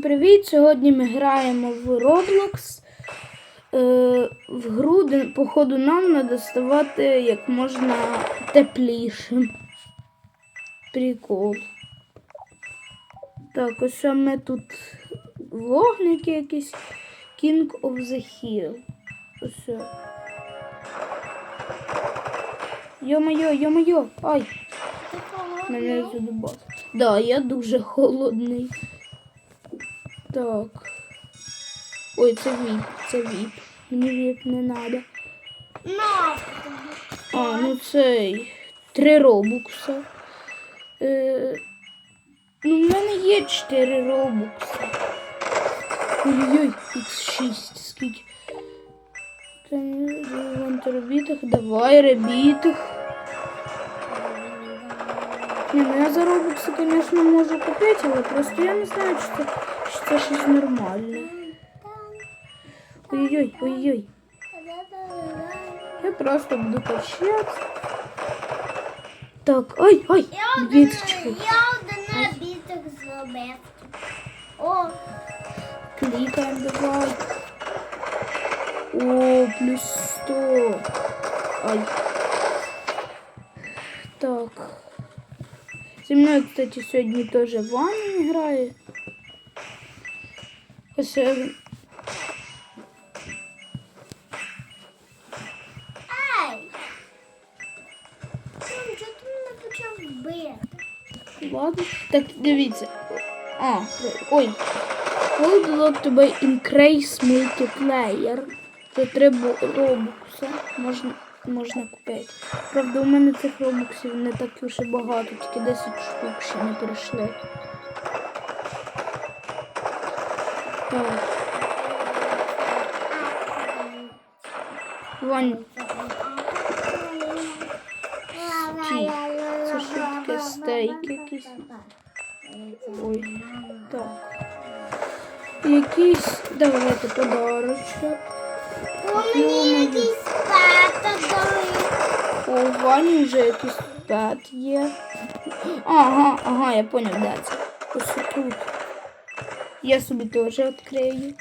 Привіт! Сьогодні ми граємо в Roblox. Е, в гру, де, походу, нам треба ставати як можна теплішим. Прикол. Так, ось ми тут вогники якісь. King of the Hill. Ось. Йо-моє, йо-моє, ай! Мене задубав. Да, я дуже холодний. Так. Ой, це віп, це віп. Мені віп не треба. А, ну цей. Три робукса. Е, ну, в мене є чотири робукса. Ой-ой-ой, X6, скільки. Вон ребітах, давай, ребітах. Не, ну я за робокси, конечно, можу купити, але просто я не знаю, чи це, це щось нормальне. Ой-ой, ой-ой. Я просто буду качати. Так, ай, ай, Я один, біточки. я один набіток зробив. О, Кликаем, давай. О, плюс 100. Ай. Так. Зі мною, кстати, сьогодні теж Ваня грає. Ось е, ей! Чого ти мене почав бити? ладно. Так, дивіться. А, ой. Коли дало тебе Increase Multiplayer. Це треба робокса. Можна, можна купити. Правда, у мене цих робоксів не так уж і багато, тільки 10 штук ще не прийшли. Вань, це що таке стейк якийсь? Ой, так. Якийсь, давайте подарочок. У мені якийсь тато дали. У Вані вже якийсь пет є. Ага, ага, я поняв, де це. Ось тут. Я собі теж відкрию.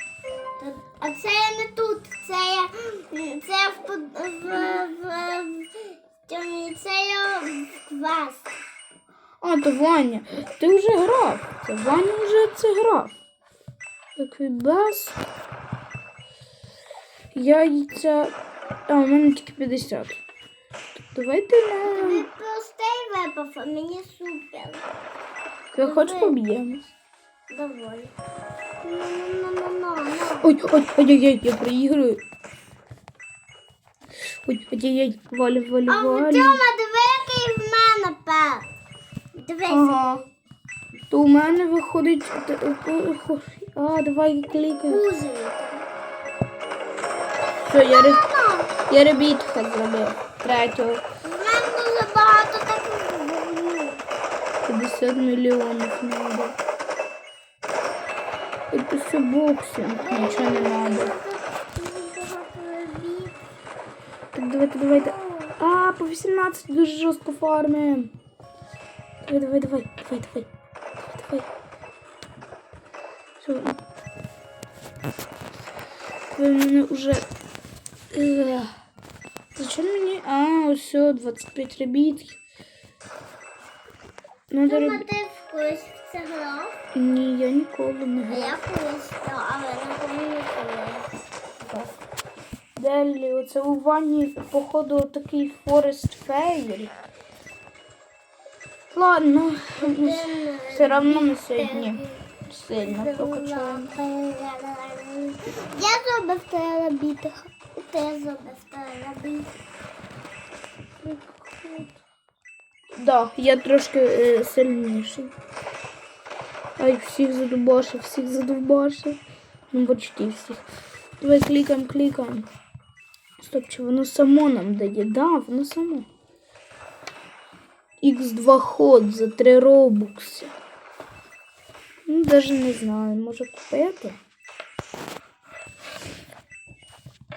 А це я не тут, це я це в, в, в, це я в квест. А, то Ваня, ти вже грав. Це Ваня вже це грав. Еквібас. Яйця. А, у мене тільки 50. Давайте на. Тобі простий випав, а мені супер. Ви хоч поб'ємось? Давай. Ой, ой, ой-ой-ой, я проіграю. Ой, ой-ой-ой, валю, валю, А в валю. Тьома, який в мене. Дивись. Ага. То у мене виходить. А, давай клікай. Кузові. Все, я, ре... Мама, я ребітка зробив. Третього. в мене дуже багато таких 50 мільйонів боксинг, нічого не надо. Так, давайте, давайте. А, по 18 дуже жорстко фармим. Давай, давай, давай, давай, давай. Давай, давай. Все. Ви мене уже... Ех. Зачем мені? А, все, 25 ребітків. Надо Тьома, реб... ти в колись в Це грав? Ні, я ніколи не А грав. я колись, грав, але не пам'ятаю коли. Делі, оце у ванні, походу, такий Forest Fail. Ладно, все одно ми сьогодні сильно прокачаємо. Я зробив терабіти. Ти зробив терабіти. Да, я трошки е, сильніший. Ай, всіх задубашив, всіх задубашив. Ну, почти всіх. Давай клікаємо, клікаємо. Стоп, чи воно само нам дає? Да, воно само. Х2 ход за 3 робукси. Ну, даже не знаю, може купити.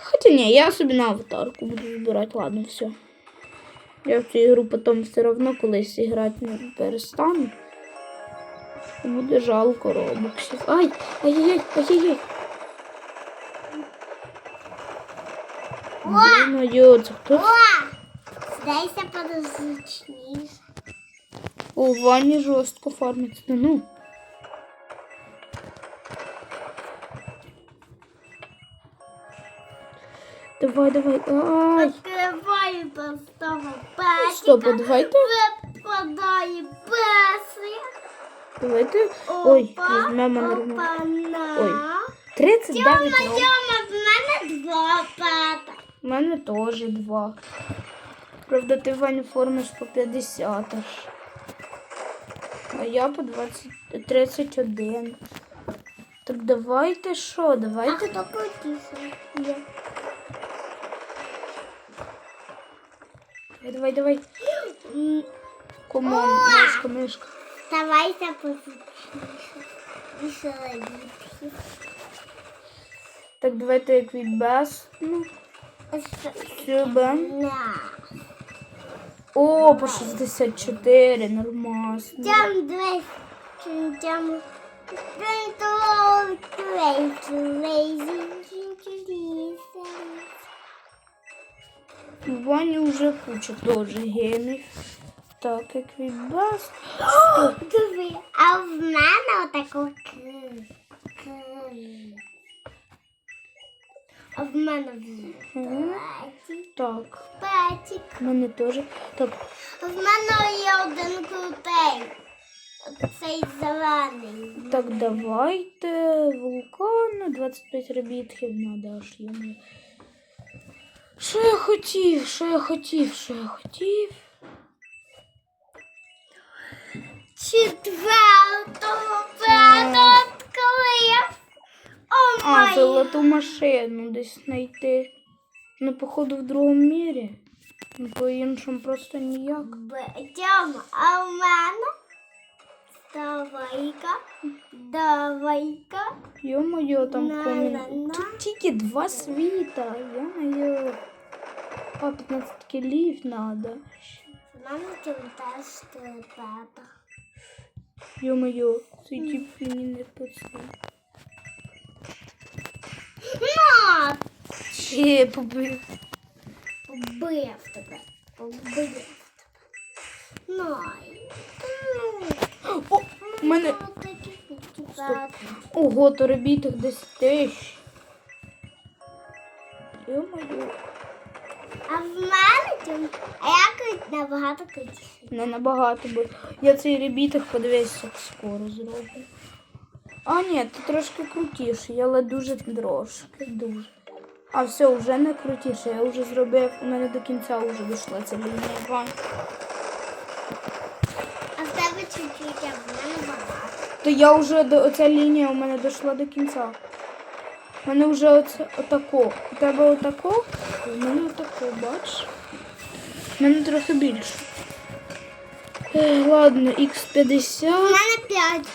Хоча ні, я собі на аватарку буду вибирати, ладно, все. Я в цю ігру потім все одно колись грати не перестану. Буде жалко робоксів. Ай, ай-яй-яй, ай-яй-яй. Це хто? О! Здайся подозручніше. У Вані жорстко фармиться. Ну. Давай, давай. Ай. До того песика. Стоп, давайте. Випадає песик. Давайте. Ой, візьмемо нормально. Ой. 39 Тьома, років. Тьома, в мене два пета. У мене теж два. Правда, ти Ваню формиш по 50 аж. А я по 20, 31. Так давайте що? А Давайте. хто? Я. Давай, давай. Команд, мишка, мишка. Давайте позручніше. Веселі. Так, давайте як від. Ну, сюди. На. О, по 64, нормас. Там дві. Там. Там У Вані вже куча теж генів. Так, як від без. Диви, а в мене к. А в мене. Так, Петик. у мене теж. Так, В мене є один крутий. Цей зелений. так, давайте. Вулкан, 25 ребітків надо аж йому. Що я хотів? Що я хотів? Що я хотів? Четвертого відкрив. О А, май. золоту машину десь знайти. Ну, походу, в другому мірі. Ну, по-іншому просто ніяк. Тьома, а в мене? Давай-ка. Давай-ка. Йо-моє, там На-на-на. Тут тільки два світа. Йо-моє. А, 15 кілів надо. В мене там теж Йо-моє, цей тип мені не пацан. На! Ще побив. Побив тебе. Побив тебе. Най. О, у мене. Такі. Ого, то робіть їх десь тисяч. Йо-моє. А в мене а я набагато крутіше. Не набагато, бо я цей ребіток подивись, як скоро зроблю. А, ні, ти трошки крутіший, але дуже трошки, дуже. А все, вже не крутіше, я вже зробив, у мене до кінця вже дійшла ця лінія. А в тебе чуть-чуть, а в мене багато. То я вже до оця лінія у мене дійшла до кінця. У мене вже оце отако. У тебе отако, у мене отако, бачиш? У мене трохи більше. Е, ладно, Х50. У мене п'ять.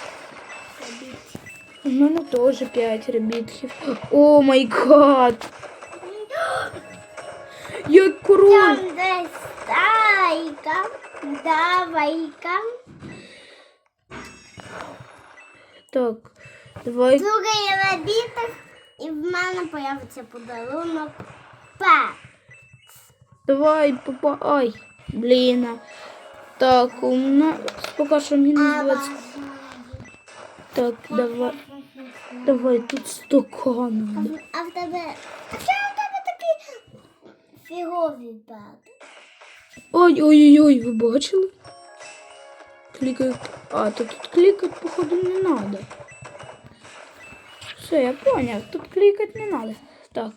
У мене теж 5 ребітків. О май гад! Як король! Там десь стайка. Давай-ка. Так, давай. Другий ребіток. І в мене появиться подарунок. Пет. Давай, папа. Ай, блін. Так, у нас поки що мінус 20. Так, давай. Давай тут стакан. А в тебе. А в тебе такі фігові пети? Ой, ой, ой, ви бачили? Клікаю. А, то тут клікати, походу, не надо. Все, я понял. Тут клікати не надо. Так.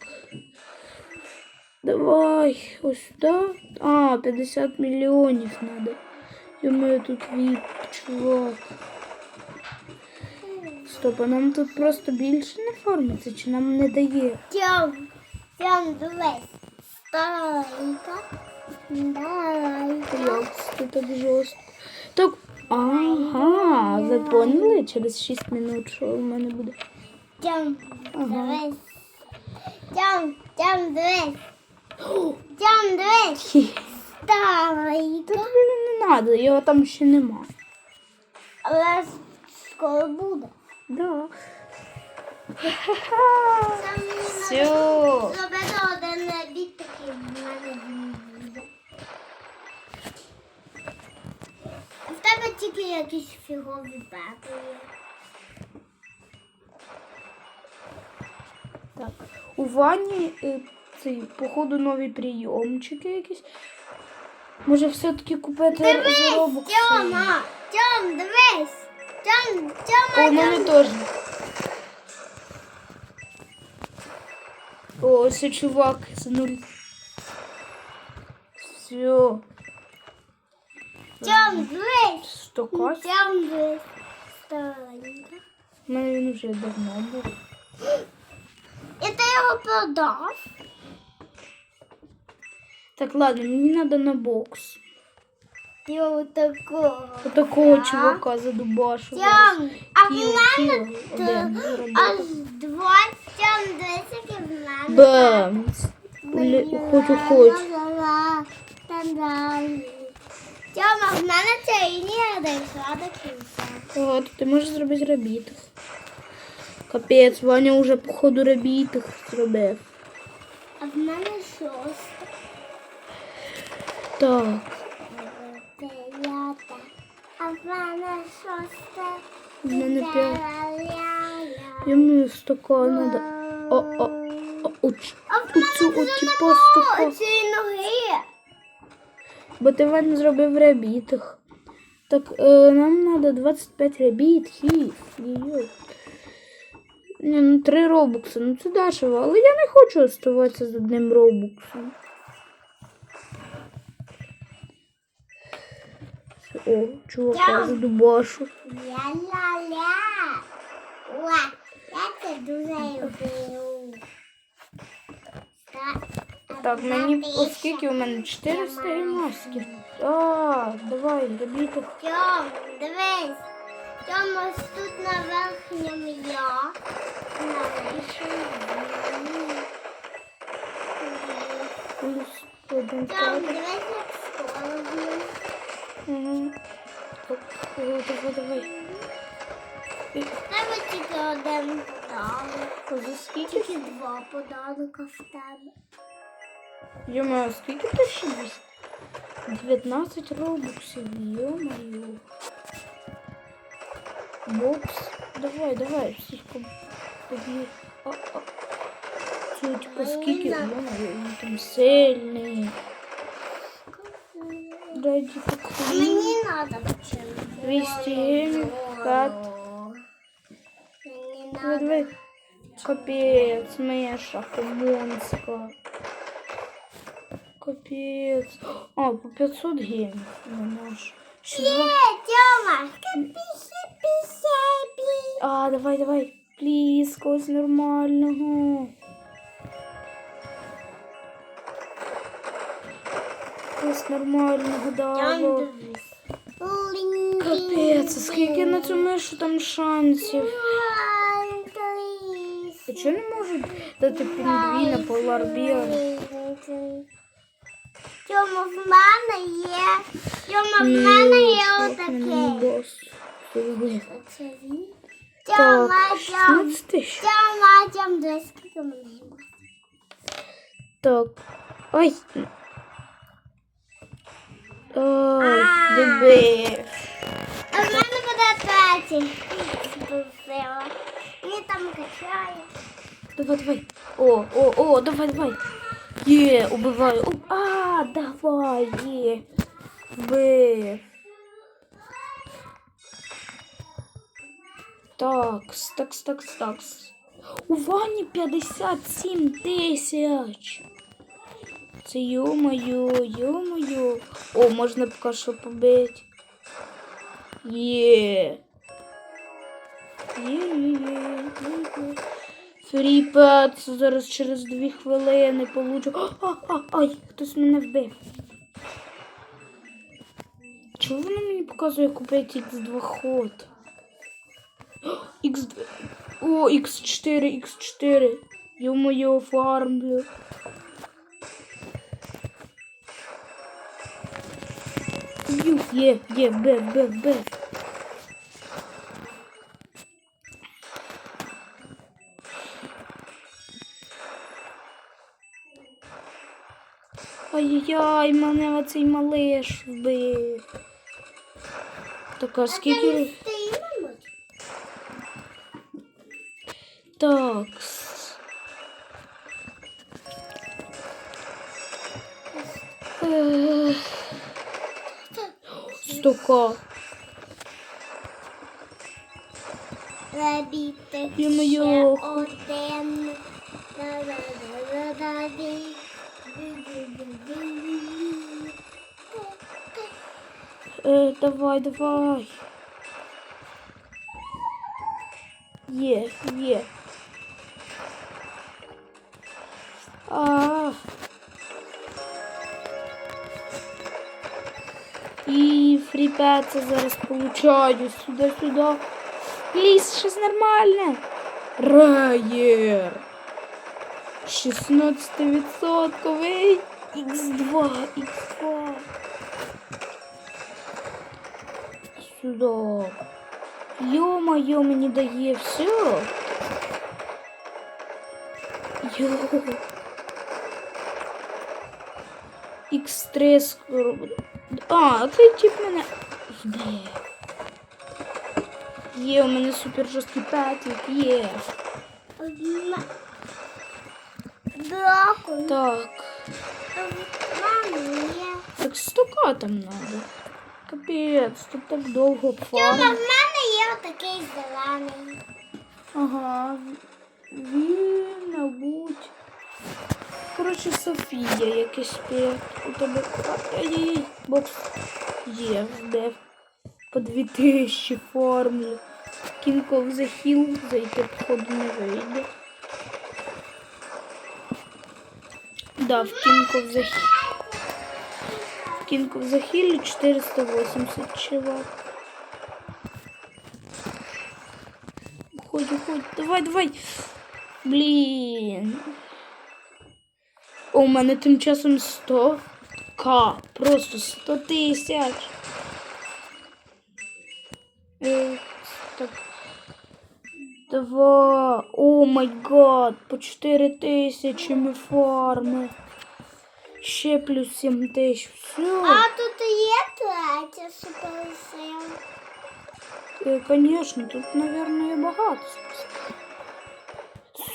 Давай, ось сюда. А, 50 мільйонів надо. І мене тут віп, чувак. Стоп, а нам тут просто більше не формиться, чи нам не дає? Тьом, тьом, дивись. Стайка. Давай-ка. Це так жорстко. Так, ага, ви поняли через 6 минут, що у мене буде. Тьом, Ага. дивись. Тьом, тьом, дивись. Тьом, дивись. Та блін, не треба, його там ще нема. Але скоро буде. Да. Мені зробити один бік такий в мене буде. В тебе тільки якісь фігові пепи є. Так. У ванні е, цей, походу, нові прийомчики якісь. Може все-таки купити Дивись, заробок. Тьома! Тьом, дивись! Тьом, О, Тьома, у мене теж. О, ось чувак з нуль. Все. Тьом, дивись! Стокась. Тьом, дивись! Старенька. У мене він вже давно був. І ти його продав? Так, ладно, мені треба на бокс. Його такого. Отакого Так. чувака задубашу. Тьом, а в Тіло, мене тіло, то один, аж заробив. два тьом, дивись, які в мене. Бамс. Ле- Хочу, хочу. Тьома, в мене ця лінія дійшла до кінця. От, ти можеш зробити ребітих. Капець, Ваня вже походу ребітих зробив. А в мене шоста. Так. А в мене шоста. в мене п'ять. Йому стака надо. О, о, о, в оцю мене от вже типа нема стука. цієї ноги. Бо ти Ваня зробив ребітих. Так, е, нам треба 25 ребітів. Йо. Ну три робокси, ну це дешево, але я не хочу оставатися з одним робоксом. О, чувака Я- задубашу. Ля-ля-ля. Уа, я це дуже люблю. Так, мені оскільки у мене 400 гімнастиків. А, давай, ребітих. Тьом, дивись. Тьом, ось тут на верхньому я. На верхньому. Тьом, дивись, як скоро він. Угу. Так, о, давай, давай. Тебе тільки один подарунок. скільки? Два подарунка в тебе. Йома, скільки ти ще десь? 19 робоксів, йо-моє. Бокс. Давай, давай, всіх поб- поб'є. А, а. Це типа скільки? Йо-моє, він там сильний. Дай типа А мені треба вчити. 200 гривень, так. Мені Давай, треба. давай. Капець, Меша, Комонська. Капець. А, по 500 гривень. Ну, наш. Ще два. Е, Тьома, хеппі-хеппі-хеппі. А, давай, давай. Пліз, когось нормального. Когось нормального дало. Капець, скільки на цю мишу там шансів? А чого не можуть дати пінгвіна Bear? Тьома, в мене є. Тьома, в мене є отакий. Тьома, 16 тисяч. Тьома, скільки мені. Так. Ой. Ой, диби. А в мене буде третій. Спустила. Мені там качає. Давай, давай. О, о, о, давай, давай. Є, убиваю. О, а, давай, є. Вбив. Такс, такс, такс, такс. У Вані 57 тисяч. Це йо-моє, йо-моє. О, можна поки що побити. Є. Є-є-є. Фріпет, зараз через дві хвилини получу. Ай, хтось мене вбив. Чого воно мені показує купити X2 ход? X2. О, X4, X4. Йо-моє, фармлю. б'ють, є, є, бив, бив, бив. Ай-яй, мене оцей малиш вбив. Так, а скільки... Так. Е Стока. Ребіти Ё-моё. ще один. Да-да-да-да-да-ди. Ди-ди-ди-ди. Е, давай, давай. Є, є. І фріпеца зараз получаю. Сюди, сюди. Ліс, щось нормальне. Раєр. 16% Х2, Х2. Сюда. Ё-моё, мені дає все. Йо. X3 скоро буде. А, цей тип мене. Йде. Є, у мене супер жорсткий петлик, є. Дякую. Так. Так стука там надо. Капець, тут так довго Тьома, в мене є отакий зелений. Ага. Він. Коротше, Софія якийсь п'ять. У тебе. Ай-яй-яй, бокс. Є, де. По 2000 формулі. King of the Hill зайти, походу, не вийде. Да, в King of. В King of the Hill 480 чувак. Уходь, уходь. Давай, давай. Блін. У мене тим часом 100 к. Просто 100 тисяч. Е, Два. О май гад. По 4 тисячі ми фарми. Ще плюс 7 тисяч. Все. А тут є третя суперсила. Э, Конечно, тут, наверное, багато.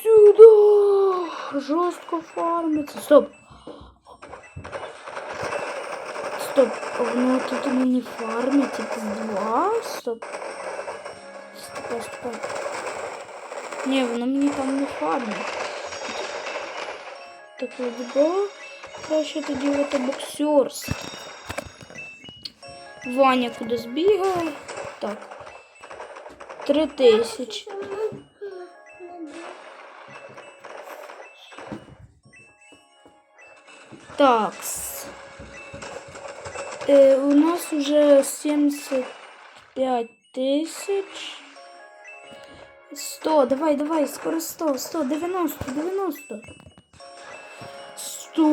Сюда! Жорстко фармиться. Стоп. Стоп, а воно тут мені фармить X2. Стоп. Стоп, стоп. Ні, воно мені там не фармить. Так, ледбо. Краще тоді ото боксерс. Ваня куди збігає. Так. Три тисячі. Так. Е, у нас уже 75 тисяч. 100, давай, давай, скоро 100, 100, 90, 90. 100.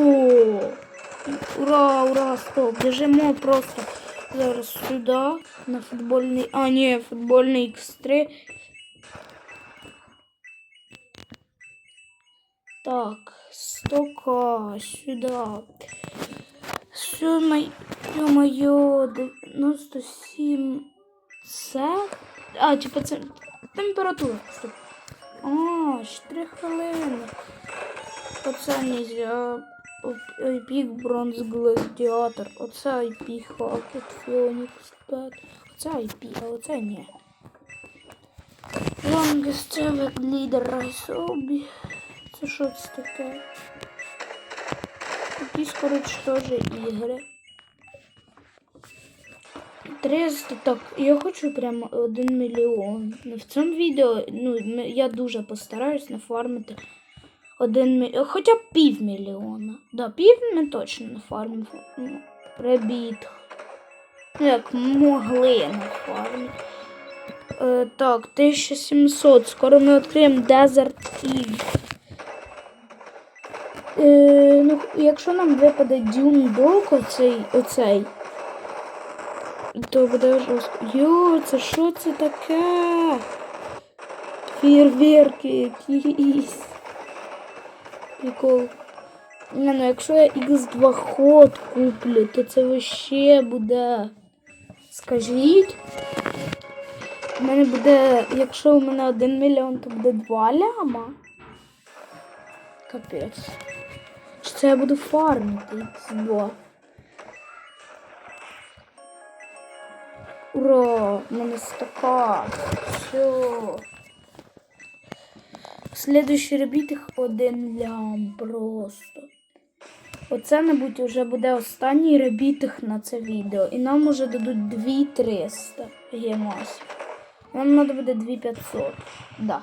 Ура, ура, 100. Біжимо просто зараз сюди, на футбольний, а, ні, футбольний X3. Так, 100к сюда. Все, ё-моё, 97 це. А, типа це температура. Стоп. А, 4 хвилини. Нельзя. Пік бронз гладіатор. Оце IP Хакет Феонікс 5. Оце IP, а оце ні. Ever leader Райсобі. Це що це таке? Якісь, коротше, теж ігри. 300, так, я хочу прямо 1 мільйон. В цьому відео ну, я дуже постараюсь нафармити 1 мільйон, хоча б півмільйона. Да, пів ми точно нафармимо. Ну, Ребіт. Ну, як могли нафармити. Е, так, 1700. Скоро ми відкриємо Desert Eve. Е, ну, якщо нам випаде Dune Dog оцей, оцей, то буде жорстко. Йо, це що це таке? Фейерверки якісь. Прикол. Не, ну якщо я X2 ход куплю, то це вообще буде. Скажіть. У мене буде, якщо у мене 1 мільйон, то буде 2 ляма. Капець. Чи це я буду фармити X2? Ура! У мене стакан. Все. Слідуючий ребітих один лям просто. Оце, мабуть, вже буде останній ребітих на це відео. І нам уже дадуть 2300 гемасів. Нам треба буде 2500. Да.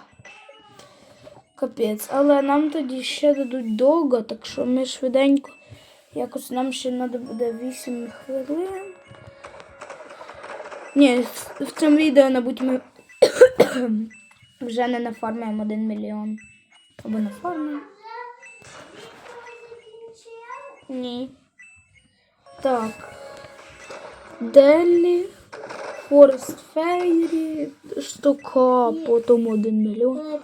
Капець. Але нам тоді ще дадуть довго, так що ми швиденько. Якось нам ще треба буде 8 хвилин. Ні, в- цьому відео, мабуть, ми вже не нафармимо 1 мільйон. Або нафармимо. Ні. Так. Делі. Форест Фейрі. Штука, потім 1 мільйон.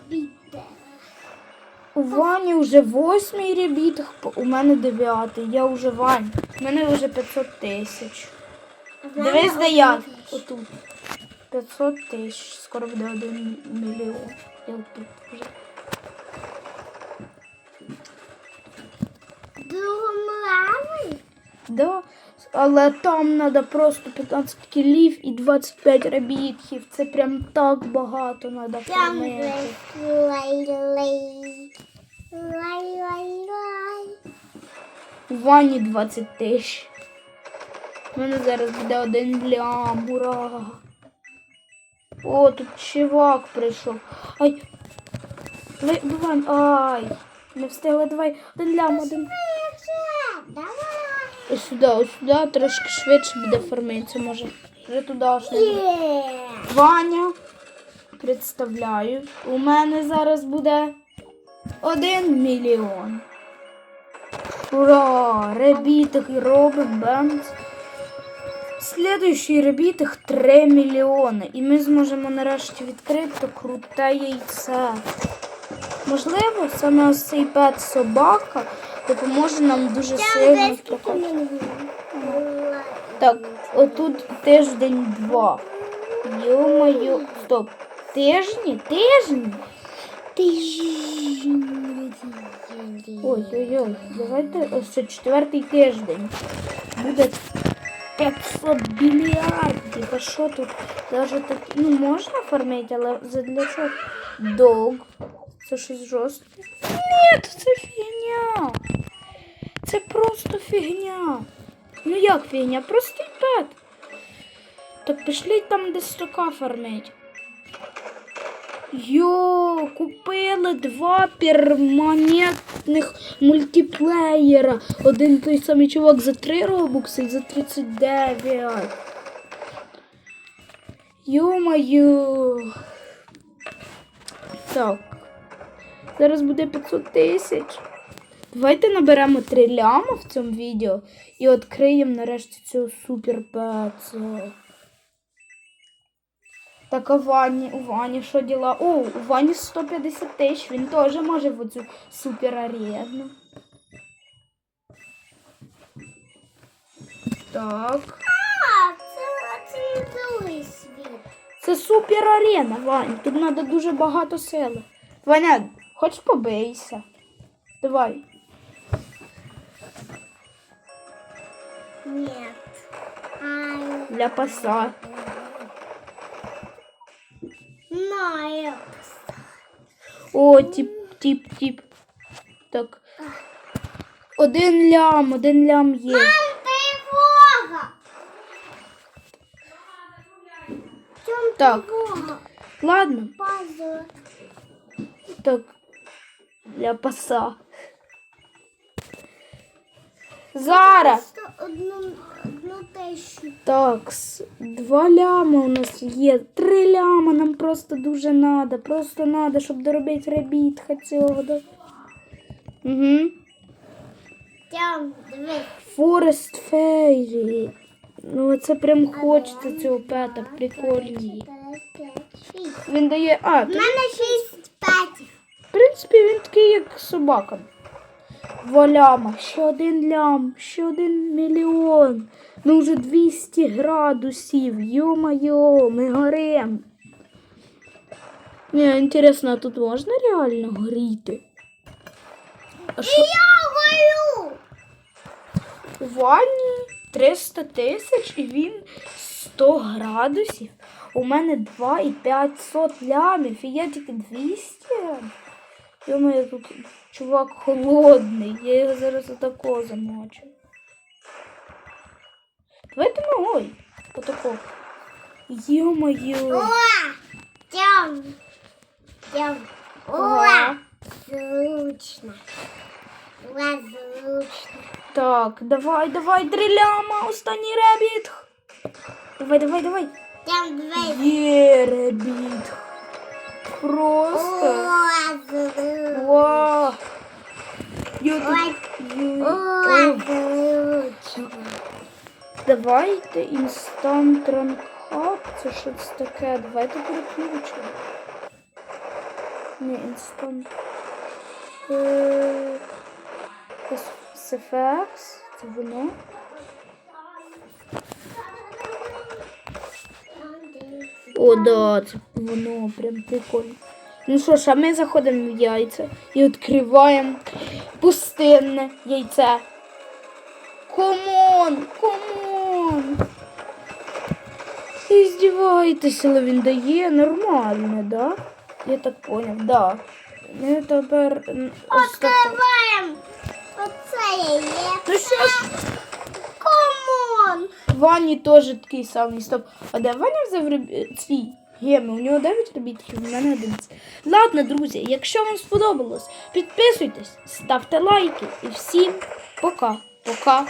У Вані вже восьмий ребіт, у мене дев'ятий. Я вже Вань. У мене вже 500 тисяч. Дивись, де я. Отут. 500 тисяч. Скоро буде 1 мільйон. Я отут вже. Другому лаві? Да. Але там треба просто 15 кілів і 25 ребітків. Це прям так багато треба фармити. Вані 20 тисяч. У мене зараз буде один лям. Ура! О, тут чувак прийшов. Ай. Ви, ай. Не встигли, давай. Один лям, один. Давай. Ось сюди, ось сюди, трошки швидше буде фармитися, може. Вже туди аж не буде. Ваня. Представляю. У мене зараз буде один мільйон. Ура! Ребітих і робить бенз. Слідуючий ребітих 3 мільйони. І ми зможемо нарешті відкрити круте яйце. Можливо, саме ось цей пет собака допоможе нам дуже сильно. Так, отут тиждень два. Йо-моє, стоп. Тижні? Тижні? Ой-ой-ой, давайте ось це четвертий тиждень. Буде 500 мільярдів. А що тут? Даже так, ну можна фармити, але задля чого? Дог. Це щось жорстке? Ні, це фігня. Це просто фігня. Ну як фігня? Простий пет. Так пішліть там десь така фармить. Йо, купили два перманентних мультиплеєра. Один той самий чувак за 3 робукси і за 39. Йо-моє. Так. Зараз буде 500 тисяч. Давайте наберемо 3 ляма в цьому відео і відкриємо нарешті цього суперпеца. Так, а Вані, у Вані що діла? О, у Вані 150 тисяч, він теж може в оцю супер арену. Так. А, це, не світ. Це супер арена, Вань. Тут треба дуже багато сили. Ваня, хоч побийся. Давай. Ні. Ай. Для паса. Знаю. О, тіп, тіп, тіп. Так. Один лям, один лям є. Тривога. В чому Так. тривога? Ладно, Пазл. так. Для паса. Зараз. Одну, одну тисячу. Так, два ляма у нас є. Три ляма нам просто дуже надо. Просто надо, щоб доробити ребіт. Да? Угу. Дивись. Форест Фейрі. Ну це прям хочеться цього пета, п'ять, шість. Він дає. А, У мене шість петів. в принципі, він такий, як собака. Два ляма, ще один лям, ще один мільйон. Ну вже 200 градусів. Йо-майо, ми горем. Ні, інтересно, а тут можна реально горіти? А що? Я горю! У ванні 300 тисяч і він 100 градусів. У мене 2 і 500 лямів, і я тільки 200. Йомаю, тут чувак холодний, я його зараз отако замочу. Давайте ногой. Отако. Йо-моє. О! Тям! Тям! О! Ага. Зручно. Ура, зручно. Так, давай, давай, три ляма, останній ребіт. Давай, давай, давай. Тям дві. Є ребіт. Просто. Вау. Давайте інстант ранхаб. Це щось таке. Давайте переключимо. Ні, інстант. Е, SFX. Це воно. О, да, це воно прям прикольно. Ну що ж, а ми заходимо в яйця і відкриваємо пустинне яйце. Комон, комон. Ви здіваєтеся, але він дає нормально, да? Я так поняв, да. Ну тепер. Откриваємо. Оце є. Ну що ж, Комон. Вані теж такий самий стоп. А де Ваня взяв реб- свій геми? У нього 9 робітків, у мене 11. Ладно, друзі, якщо вам сподобалось, підписуйтесь, ставте лайки і всім пока. Пока.